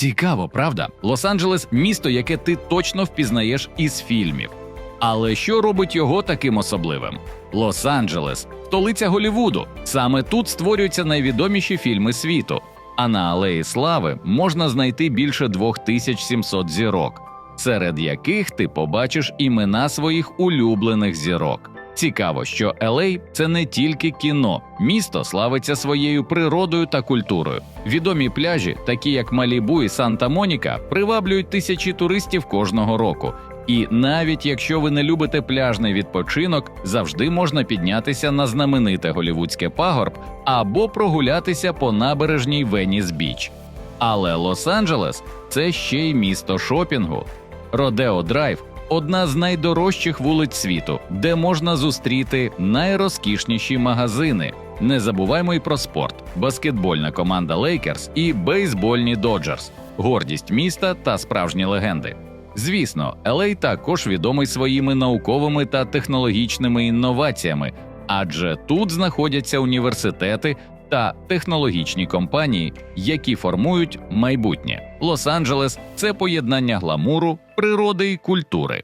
Цікаво, правда? Лос-Анджелес місто, яке ти точно впізнаєш із фільмів. Але що робить його таким особливим? Лос-Анджелес столиця Голівуду. Саме тут створюються найвідоміші фільми світу. А на Алеї Слави можна знайти більше 2700 зірок, серед яких ти побачиш імена своїх улюблених зірок. Цікаво, що Елей це не тільки кіно, місто славиться своєю природою та культурою. Відомі пляжі, такі як Малібу і Санта-Моніка, приваблюють тисячі туристів кожного року. І навіть якщо ви не любите пляжний відпочинок, завжди можна піднятися на знамените голівудське пагорб або прогулятися по набережній Веніс Біч. Але Лос-Анджелес це ще й місто шопінгу. Родео Драйв одна з найдорожчих вулиць світу, де можна зустріти найрозкішніші магазини. Не забуваймо й про спорт: баскетбольна команда Лейкерс і бейсбольні Доджерс, гордість міста та справжні легенди. Звісно, LA також відомий своїми науковими та технологічними інноваціями, адже тут знаходяться університети та технологічні компанії, які формують майбутнє. Лос-Анджелес це поєднання гламуру, природи і культури.